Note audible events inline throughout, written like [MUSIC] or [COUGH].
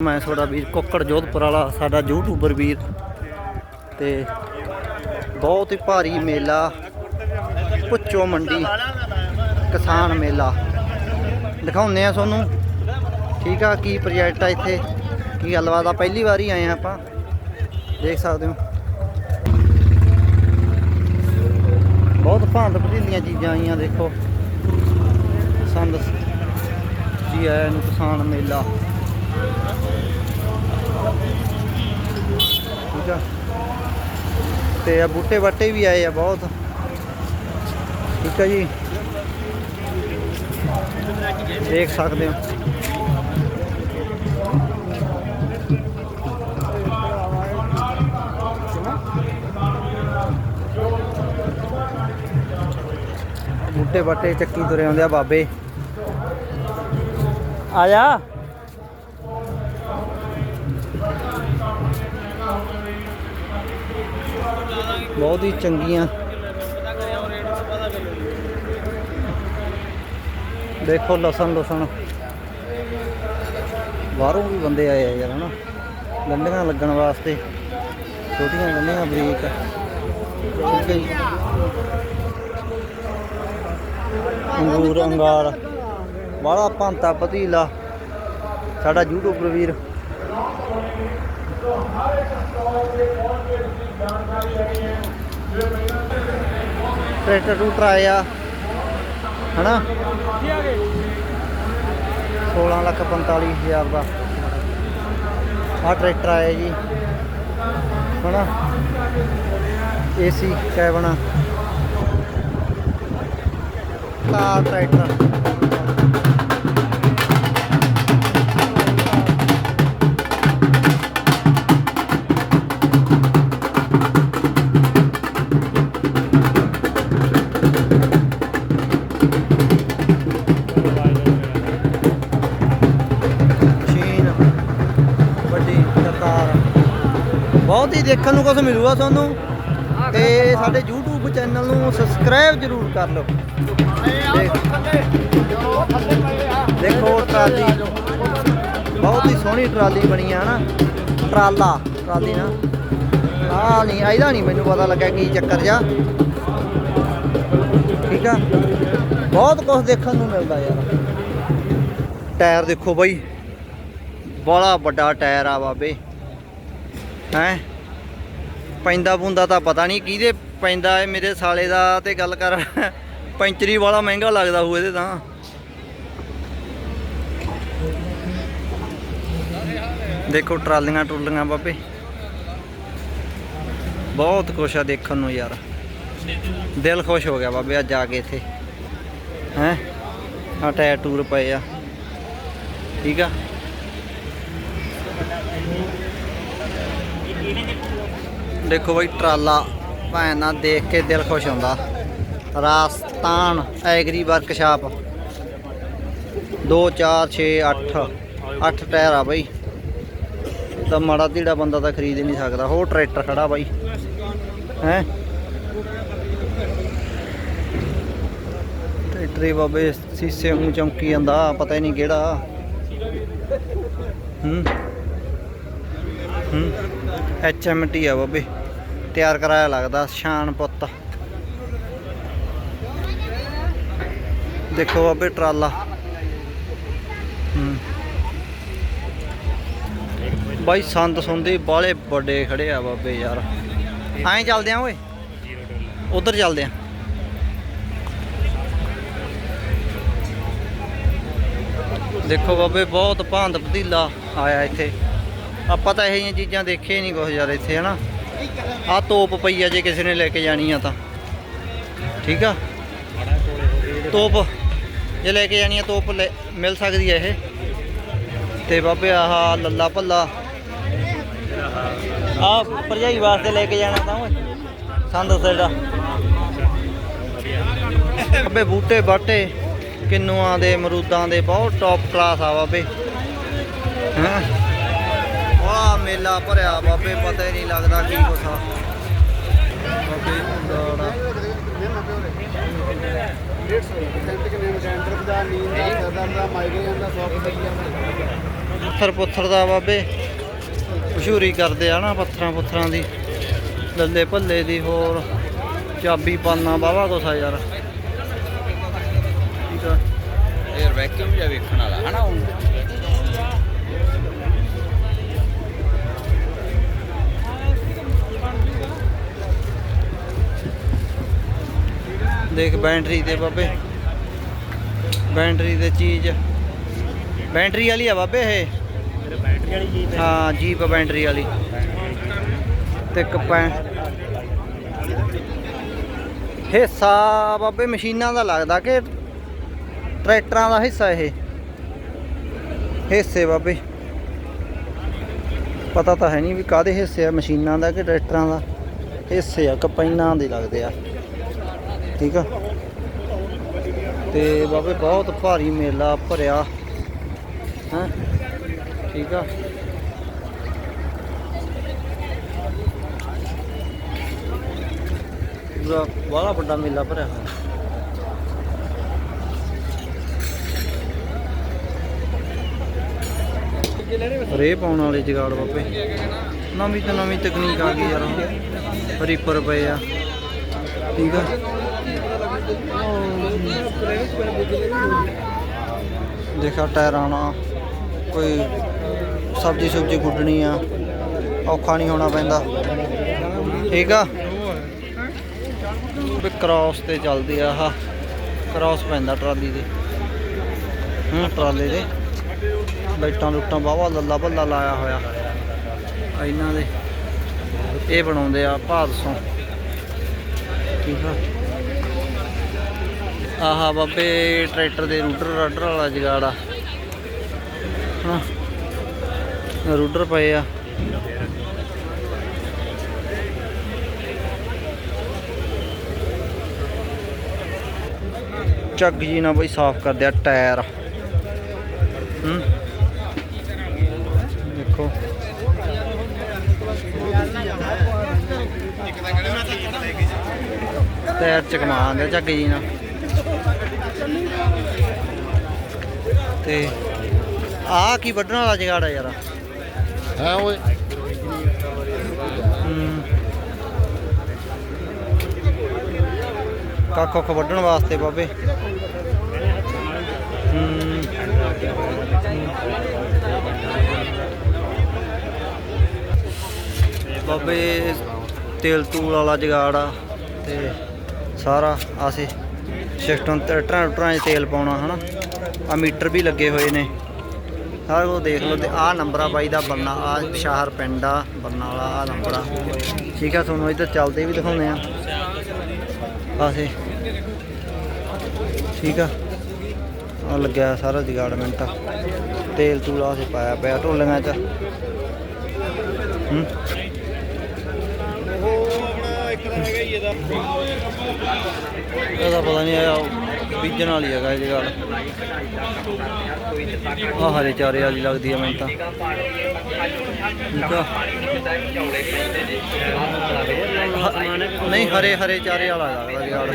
ਮੈਂ ਤੁਹਾਡਾ ਵੀਰ ਕੁੱਕੜ ਜੋਧਪੁਰ ਵਾਲਾ, ਸਾਡਾ ਯੂਟਿਊਬਰ ਵੀਰ। ਤੇ ਬਹੁਤ ਹੀ ਭਾਰੀ ਮੇਲਾ ਪੁੱਚੋ ਮੰਡੀ, ਕਿਸਾਨ ਮੇਲਾ। ਦਿਖਾਉਂਦੇ ਆ ਤੁਹਾਨੂੰ। ਠੀਕ ਆ, ਕੀ ਪ੍ਰੋਜੈਕਟ ਆ ਇੱਥੇ? ਕੀ ਗੱਲਬਾਤ ਆ? ਪਹਿਲੀ ਵਾਰੀ ਆਏ ਆ ਆਪਾਂ। ਦੇਖ ਸਕਦੇ ਹੋ। ਬਹੁਤ ਭਾਂਤ ਭਰੀਆਂ ਚੀਜ਼ਾਂ ਆਈਆਂ, ਦੇਖੋ। ਸੰਦ, ਜੀ ਆਇਆਂ ਨੂੰ ਕਿਸਾਨ ਮੇਲਾ। ਠੀਕ ਆ ਤੇ ਆ ਬੂਟੇ ਬਾਟੇ ਵੀ ਆਏ ਆ ਬਹੁਤ। ਠੀਕ ਆ ਜੀ। ਦੇਖ ਸਕਦੇ ਹੋ। ਬੂਟੇ ਬਾਟੇ ਚੱਕੀ ਤੁਰੇ ਆਉਂਦੇ ਆ ਬਾਬੇ। ਆਇਆ? ਬਹੁਤ ਹੀ ਚੰਗੀਆਂ। ਦੇਖੋ ਲਸਣ ਲਸਣ। ਬਾਹਰੋਂ ਵੀ ਬੰਦੇ ਆਏ ਆ ਯਾਰ, ਹਨਾ? ਲੰਡੀਆਂ ਲੱਗਣ ਵਾਸਤੇ। ਛੋਟੀਆਂ ਲੰਡੀਆਂ ਬਰੀਕ। ਅੰਗੂਰ, ਅੰਗਾਰ। ਬਾਹਲਾ ਭਾਂਤਾ ਪਤੀਲਾ ਸਾਡਾ ਯੂਟਿਊਬਰ ਵੀਰ। ਟਰੈਕਟਰ ਟੂਟਰ ਆਇਆ ਹਨਾ? 16 ਲੱਖ 45 ਹਜ਼ਾਰ ਦਾ। ਆ ਟਰੈਕਟਰ ਆਇਆ ਜੀ। ਹਨਾ? AC cabin. Car tractor. ਹੀ ਦੇਖਣ ਨੂੰ ਕੁਝ ਮਿਲੂਗਾ ਤੁਹਾਨੂੰ। ਤੇ ਸਾਡੇ YouTube ਚੈਨਲ ਨੂੰ ਸਬਸਕ੍ਰਾਈਬ ਜਰੂਰ ਕਰ ਲਓ। ਦੇਖੋ ਟਰਾਲੀ। ਬਹੁਤ ਹੀ ਸੋਹਣੀ ਟਰਾਲੀ ਬਣੀ ਆ, ਹਨਾ? ਟਰਾਲਾ, ਟਰਾਲੀ ਨਾ। ਆ ਨਹੀਂ, ਇਹਦਾ ਨਹੀਂ ਮੈਨੂੰ ਪਤਾ ਲੱਗਾ ਕੀ ਚੱਕਰ ਜਾ। ਠੀਕ ਆ? ਬਹੁਤ ਕੁਝ ਦੇਖਣ ਨੂੰ ਮਿਲਦਾ ਯਾਰ। ਟਾਇਰ ਦੇਖੋ ਬਾਈ। ਬੜਾ ਵੱਡਾ ਟਾਇਰ ਆ ਬਾਬੇ। ਹੈ? ਪੈਂਦਾ ਪੁੰਦਾ ਤਾਂ ਪਤਾ ਨਹੀਂ ਕਿਹਦੇ ਪੈਂਦਾ ਏ ਮੇਰੇ ਸਾਲੇ ਦਾ ਤੇ ਗੱਲ ਕਰ [LAUGHS] ਪੈਂਚਰੀ ਵਾਲਾ ਮਹਿੰਗਾ ਲੱਗਦਾ ਹੋਊ ਇਹਦੇ ਤਾਂ। ਦੇਖੋ ਟਰਾਲੀਆਂ ਟਰੂਲੀਆਂ ਬਾਬੇ। ਬਹੁਤ ਕੁਛ ਆ ਦੇਖਣ ਨੂੰ ਯਾਰ। ਦਿਲ ਖੁਸ਼ ਹੋ ਗਿਆ ਬਾਬੇ ਅੱਜ ਆ ਕੇ ਇੱਥੇ। ਹੈ? ਆ ਟਾਇਰ ਟੂਰ ਪਏ ਆ। ਠੀਕ ਆ? ਦੇਖੋ ਬਾਈ ਟਰਾਲਾ ਭੈਣ ਨਾਲ ਦੇਖ ਕੇ ਦਿਲ ਖੁਸ਼ ਹੁੰਦਾ। Rajasthan agri workshop. 2 4 6 8 8 ਟਾਇਰ ਆ ਬਾਈ। ਤਾਂ ਮਾੜਾ ਧੀੜਾ ਬੰਦਾ ਤਾਂ ਖਰੀਦ ਨਹੀਂ ਸਕਦਾ। ਹੋਰ ਟਰੈਕਟਰ ਖੜਾ ਬਾਈ। ਹੈ? ਟਰੈਕਟਰ ਬਾਬੇ, ਸੀਸੇ ਨੂੰ ਚਮਕੀ ਜਾਂਦਾ, ਪਤਾ ਹੀ ਨਹੀਂ ਕਿਹੜਾ। ਹੂੰ? ਹੂੰ? ਐਚਐਮਟੀ ਆ ਬਾਬੇ। ਤਿਆਰ ਕਰਾਇਆ ਲੱਗਦਾ ਸ਼ਾਨ ਪੁੱਤ। ਦੇਖੋ ਬਾਬੇ, ਟਰਾਲਾ। ਹੂੰ। ਬਾਈ, ਸੰਦ ਸੁੰਦੇ ਬਾਲੇ ਵੱਡੇ ਖੜੇ ਆ ਬਾਬੇ ਯਾਰ। ਐਂ ਚੱਲਦੇ ਆ ਓਏ। ਉਧਰ ਚੱਲਦੇ ਆ। ਦੇਖੋ ਬਾਬੇ, ਬਹੁਤ ਭਾਂਤ ਪਤੀਲਾ ਆਇਆ ਇੱਥੇ। ਆਪਾਂ ਤਾਂ ਇਹੋ ਜਿਹੀਆਂ ਚੀਜ਼ਾਂ ਦੇਖੀਆਂ ਨਹੀਂ ਕੁਛ ਯਾਰ ਇੱਥੇ, ਹਨਾ? ਆ ਤੋਪ ਪਈ ਆ, ਜੇ ਕਿਸੇ ਨੇ ਲੈ ਕੇ ਜਾਣੀ ਆ ਤਾਂ। ਠੀਕ ਆ? ਤੋਪ, ਜੇ ਲੈ ਕੇ ਜਾਣੀ ਆ, ਤੋਪ ਲੈ- ਮਿਲ ਸਕਦੀ ਆ ਇਹ। ਤੇ ਬਾਬੇ ਆਹ ਲੱਲਾ ਭੱਲਾ। ਆ ਭਰਜਾਈ ਵਾਸਤੇ ਲੈ ਕੇ ਜਾਣਾ ਤਾਂ ਓਏ, ਸੰਦ ਸੇੜਾ ਬਾਬੇ ਬੂਟੇ ਬਾਟੇ, ਕਿੰਨੂਆਂ ਦੇ, ਮਰੂਦਾਂ ਦੇ ਬਹੁਤ ਟੌਪ ਕਲਾਸ ਆ ਬਾਬੇ। ਹਾਂ? ਮੇਲਾ ਭਰਿਆ ਬਾਬੇ ਪਤਾ ਹੀ ਨਹੀਂ ਲੱਗਦਾ ਕੀ ਕੁਛ ਆ। ਬਾਬੇ ਦਾ ਕਿੰਨਾ ਪਿਓ ਰੇ 150 ਸੈਂਟ ਕਿੰਨੇ ਮਕੈਂਟਰ ਦਾ ਨੀਂਦ ਦਾ ਸਰਦਰ ਦਾ ਮਾਈਗ੍ਰੇਨ ਦਾ ਸੌਕ ਪਈਆ ਪੱਥਰ ਪੁੱਥਰ ਦਾ ਬਾਬੇ ਮਸ਼ਹੂਰੀ ਕਰਦੇ ਆ ਨਾ ਪੱਥਰਾਂ ਪੁੱਥਰਾਂ ਦੀ। ਲੱਲੇ ਭੱਲੇ ਦੀ ਹੋਰ ਚਾਬੀ ਪਾਨਾ ਬਾਵਾ ਕੁਛ ਆ ਯਾਰ। ਠੀਕ ਆ। ਇਹ ਵੈਕਿਊਮ ਜਿਹਾ ਵੇਖਣ ਵਾਲਾ ਹਨਾ ਦੇਖ ਬੈਟਰੀ ਤੇ ਬਾਬੇ। ਬੈਟਰੀ ਤੇ ਚੀਜ਼। ਬੈਟਰੀ ਵਾਲੀ ਆ ਬਾਬੇ ਇਹ। ਬੈਟਰੀ ਵਾਲੀ ਜੀਪ ਹਾਂ, ਜੀਪ ਬੈਟਰੀ ਵਾਲੀ। ਤੇ ਕਪੈ ਹਿੱਸਾ ਬਾਬੇ ਮਸ਼ੀਨਾਂ ਦਾ ਲੱਗਦਾ ਕਿ ਟਰੈਕਟਰਾਂ ਦਾ ਹਿੱਸਾ ਇਹ। ਹਿੱਸੇ ਬਾਬੇ। ਪਤਾ ਤਾਂ ਹੈ ਨਹੀਂ ਵੀ ਕਾਦੇ ਹਿੱਸੇ ਆ, ਮਸ਼ੀਨਾਂ ਦਾ ਕਿ ਟਰੈਕਟਰਾਂ ਦਾ। ਹਿੱਸੇ ਆ ਕਪੈਨਾਂ ਦੇ ਲੱਗਦੇ ਆ। ਠੀਕ ਆ? ਤੇ ਬਾਬੇ ਬਹੁਤ ਭਾਰੀ ਮੇਲਾ ਭਰਿਆ। ਹਾਂ? ਠੀਕ ਆ? ਪੂਰਾ ਬੜਾ ਵੱਡਾ ਮੇਲਾ ਭਰਿਆ ਹੋਇਆ। ਰੇ ਪਾਉਣ ਵਾਲੇ ਜਗਾੜ ਬਾਬੇ। ਨਵੀਂ ਤੋਂ ਨਵੀਂ ਤਕਨੀਕ ਆ ਗਈ ਯਾਰ ਰੀਪਰ ਪਏ ਆ। ਠੀਕ ਆ? ਦੇਖਾ ਟਾਇਰਾਂ ਨਾਲ ਕੋਈ ਸਬਜ਼ੀ ਸੁਬਜ਼ੀ ਗੁੱਡਣੀ ਆ, ਔਖਾ ਨਹੀਂ ਹੋਣਾ ਪੈਂਦਾ। ਠੀਕ ਆ? ਵੀ ਕ੍ਰਾਸ ਤੇ ਚੱਲਦੀ ਆ ਆਹ ਕ੍ਰਾਸ ਪੈਂਦਾ ਟਰਾਲੀ ਦੇ ਹੂੰ, ਟਰਾਲੇ ਦੇ ਲਾਈਟਾਂ ਲੁੱਟਾਂ ਬਾਵਾ ਲੱਲਾ ਬੱਲਾ ਲਾਇਆ ਹੋਇਆ। ਇਹਨਾਂ ਦੇ। ਇਹ ਬਣਾਉਂਦੇ ਆ ਭਾਦਸੋਂ। ਠੀਕ ਆ? ਆਹਾ ਬਾਬੇ, ਟਰੈਕਟਰ ਦੇ ਰੂਟਰ ਰਾਡਰ ਵਾਲਾ ਜਗਾੜ ਆ। ਹਾਂ ਰੂਟਰ ਪਏ ਆ। ਚੱਗ ਜੀ ਨਾ ਬਈ, ਸਾਫ਼ ਕਰਦੇ ਆ ਟਾਇਰ। ਹੂੰ? ਦੇਖੋ। ਟਾਇਰ ਚਕਮਾਉਂਦੇ ਆ ਚੱਗ ਜੀ ਨਾ। ਤੇ ਆ ਕੀ ਵੱਢਣ ਵਾਲਾ ਜਗਾੜ ਆ ਯਾਰ ਹੈ ਓਏ। ਕੱਖ ਕੁੱਖ ਵੱਢਣ ਵਾਸਤੇ ਬਾਬੇ। ਬਾਬੇ ਤੇਲ ਤੂਲ ਵਾਲਾ ਜਗਾੜ ਆ ਤੇ ਸਾਰਾ ਆਸੇ ਸਿਸਟਮ ਟਰੈਕਟਰਾਂ ਟਰੈਕਟਰਾਂ 'ਚ ਤੇਲ ਪਾਉਣਾ, ਹਨਾ? ਆ ਮੀਟਰ ਵੀ ਲੱਗੇ ਹੋਏ ਨੇ। ਸਾਰਾ ਕੁਝ ਦੇਖ ਲਓ ਤੇ ਆਹ ਨੰਬਰ ਆ ਬਾਈ ਦਾ ਬੰਨਾ ਆ ਸ਼ਾਹਰ ਪਿੰਡ ਆ ਬਰਨਾਲਾ ਵਾਲਾ ਆ ਨੰਬਰ। ਆ ਠੀਕ ਆ, ਤੁਹਾਨੂੰ ਇੱਧਰ ਚੱਲਦੇ ਵੀ ਦਿਖਾਉਂਦੇ ਆ। ਆਸੇ ਠੀਕ ਆ। ਆ ਲੱਗਿਆ ਸਾਰਾ ਜਗਾੜਮੈਂਟ ਤੇਲ ਤੂਲ ਆਸੇ ਪਾਇਆ ਪਿਆ ਢੋਲੀਆਂ 'ਚ। ਹੂੰ। ਇਹਦਾ ਪਤਾ ਨਹੀਂ ਆਇਆ ਬੀਜਣ ਵਾਲੀ ਹੈਗਾ ਇਹ ਜਗਾੜ ਆ ਹਰੇ ਚਾਰੇ ਵਾਲੀ ਲੱਗਦੀ ਆ ਮੈਨੂੰ ਤਾਂ। ਨਹੀਂ, ਹਰੇ ਹਰੇ ਚਾਰੇ ਵਾਲਾ ਲੱਗਦਾ ਜਗਾੜ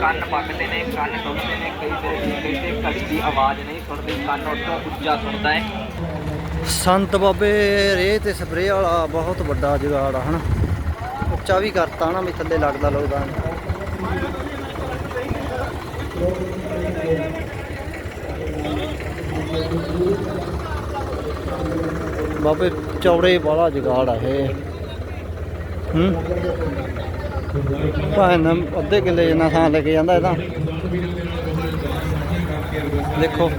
ਕੰਨ ਪੱਕਦੇ ਨੇ, ਕੰਨ ਟੁੱਟਦੇ ਨੇ, ਕਈ ਤੇ ਕਈ ਤੇ ਘੜੀ ਦੀ ਆਵਾਜ਼ ਨਹੀਂ ਸੁਣਦੇ, ਕੰਨ ਉੱਚਾ ਉੱਚਾ ਸੁਣਦਾ ਹੈ। ਸੰਤ ਬਾਬੇ ਰੇਹ ਤੇ ਸਪਰੇਅ ਵਾਲਾ ਬਹੁਤ ਵੱਡਾ ਜੁਗਾੜ ਆ, ਹਨਾ? ਉੱਚਾ ਵੀ ਕਰਤਾ ਨਾ, ਵੀ ਥੱਲੇ ਲੱਗਦਾ ਲੱਗਦਾ ਬਾਬੇ ਚੌੜੇ ਵਾਲਾ ਜੁਗਾੜ ਆ ਇਹ। ਹੂੰ? ਭਾਵੇਂ ਅੱਧੇ ਕਿੱਲੇ ਜਿੰਨਾ ਥਾਂ ਲੈ ਕੇ ਜਾਂਦਾ ਇਹਦਾ ਦੇਖੋ।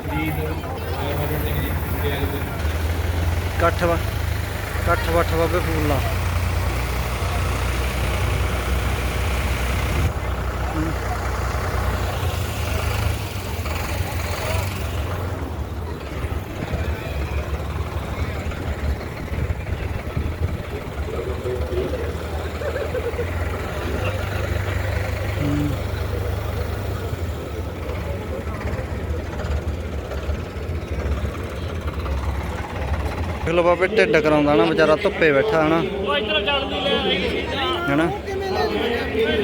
ਕੱਠ ਵਾ ਕੱਠ ਵੱਠ ਬਾਬੇ ਫੂਲਾ ਲਓ ਬਾਬੇ, ਢਿੱਡ ਕਰਾਉਂਦਾ ਨਾ ਵਿਚਾਰਾ, ਧੁੱਪੇ ਬੈਠਾ ਹਨਾ। ਹਨਾ?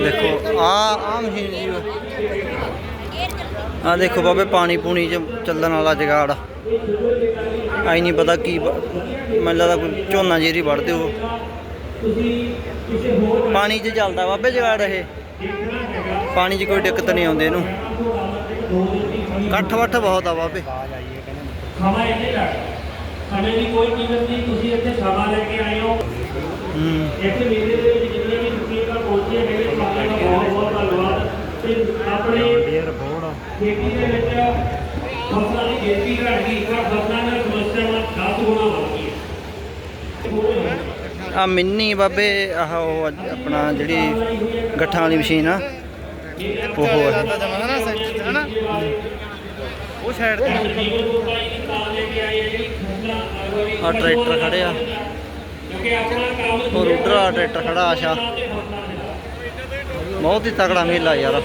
ਦੇਖੋ, ਆ ਆ ਮਸ਼ੀਨ ਜੀ। ਆ ਦੇਖੋ ਬਾਬੇ, ਪਾਣੀ ਪੂਣੀ ਚ ਚੱਲਣ ਵਾਲਾ ਜਗਾੜ। ਆਈ ਨਹੀਂ ਪਤਾ ਕੀ ਮੈਨੂੰ ਲੱਗਦਾ ਕੋਈ ਝੋਨਾ ਜੇਰੀ ਵੜਦੇ ਹੋ ਪਾਣੀ 'ਚ ਚੱਲਦਾ ਬਾਬੇ ਜਗਾੜ ਇਹ। ਪਾਣੀ 'ਚ ਕੋਈ ਦਿੱਕਤ ਨਹੀਂ ਆਉਂਦੀ ਇਹਨੂੰ। ਕੱਠ ਵੱਠ ਬਹੁਤ ਆ ਬਾਬੇ। ਸਮਾਂ ਇੱਥੇ ਲੱਗ ਸਮੇਂ ਦੀ ਕੋਈ ਕੀਮਤ ਨਹੀਂ ਤੁਸੀਂ ਇੱਥੇ ਸਮਾਂ ਲੈ ਕੇ ਆਏ ਹੋ। ਹੂੰ। ਇੱਥੇ ਮੇਲੇ ਦੇ ਵਿੱਚ ਜਿੰਨੇ ਵੀ ਸਪੀਕਰ ਪਹੁੰਚੇ ਹੈਗੇ ਤੁਹਾਡਾ ਦਾ ਬਹੁਤ ਬਹੁਤ ਧੰਨਵਾਦ। ਤੇ ਆਪਣੇ ਖੇਤੀ ਦੇ ਵਿੱਚ ਫਸਲਾਂ ਦੀ ਘਟ ਗਈ ਪਰ ਫਸਲਾਂ ਦੀਆਂ ਸਮੱਸਿਆਵਾਂ 10 ਗੁਣਾ ਵੱਧ ਗਈਆਂ। ਆ ਮਿੰਨੀ ਬਾਬੇ ਆਹ ਉਹ ਅੱਜ ਆਪਣਾ ਜਿਹੜੀ ਗੱਠਾਂ ਵਾਲੀ ਮਸ਼ੀਨ ਆ ਉਹ ਹੈ। ਉਹ ਸਾਈਡ ਤੇ ਆ। ਟਰੈਕਟਰ ਖੜੇ ਆ। ਹੋਰ ਆਪਣਾ ਆ ਟਰੈਕਟਰ ਖੜਾ, ਆਸ਼ਾ। ਬਹੁਤ ਹੀ ਤਕੜਾ ਮੇਲਾ ਯਾਰ।